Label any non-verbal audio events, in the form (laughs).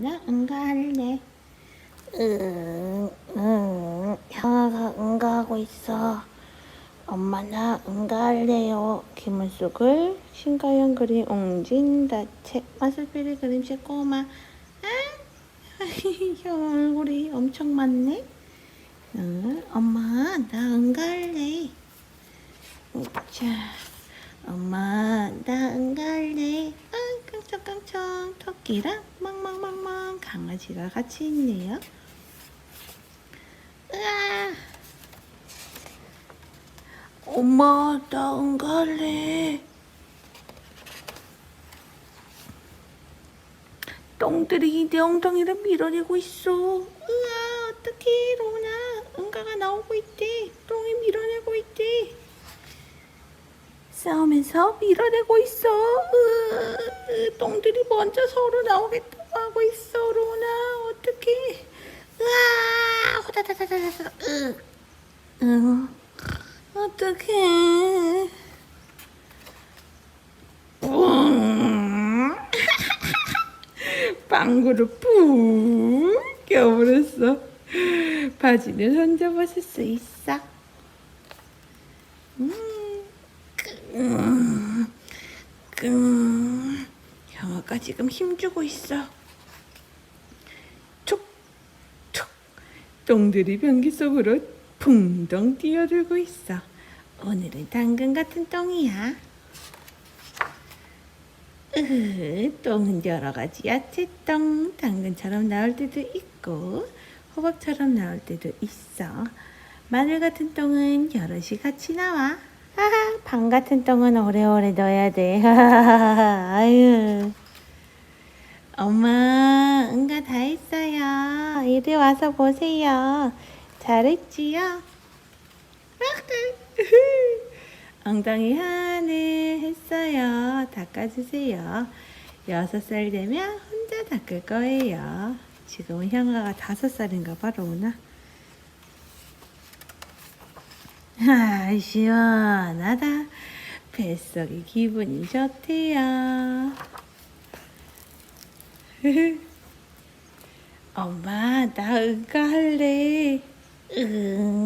나 응가할래. 응, 응. 형아가 응가하고 있어. 엄마 나 응가할래요. 김은숙을 신가연 그림 옹진다채 마술비리 그림책 꼬마. 아, (laughs) 형 얼굴이 엄청 많네. 응, 엄마 나 응가할래. 자, 엄마 나 응가할래. 아, 깡총깡총 토끼랑 강아지가 같이 있네요. 으아. 엄마 나 응가할래. 똥들이 내 엉덩이를 밀어내고 있어. 으아, 어떡해, 로나. 응가가 나오고 있대. 똥이 밀어내고 있대. 싸우면서 밀어내고 있어. 으, 똥들이 먼저 서로 나오겠다고 하고 있어, 로나. 어떡해. 으아, 호다다다다다. 으, 으, 어떡해. 뿡. (laughs) 빵구를 뿡 껴버렸어. 혼자 벗을 수 있어. 음, 끙, 끙. 형아가 지금 힘주고 있어. 촉, 촉. 똥들이 변기 속으로 풍덩 뛰어들고 있어. 오늘은 당근 같은 똥이야. 으흐, 똥은 여러 가지 야채똥, 당근처럼 나올 때도 있고 호박처럼 나올 때도 있어. 마늘 같은 똥은 여럿이 같이 나와. 하하, 방 같은 똥은 오래오래 넣어야 돼. (laughs) 아유. 엄마, 응가 다 했어요. 이리 와서 보세요. 잘했지요? (laughs) 엉덩이 하늘 했어요. 닦아주세요. 여섯 살 되면 혼자 닦을 거예요. 지금은 형아가 다섯 살인가 봐, 로나. 아, 시원하다. 뱃속이 기분이 좋대요. (laughs) 엄마, 나 응가 할래. 응?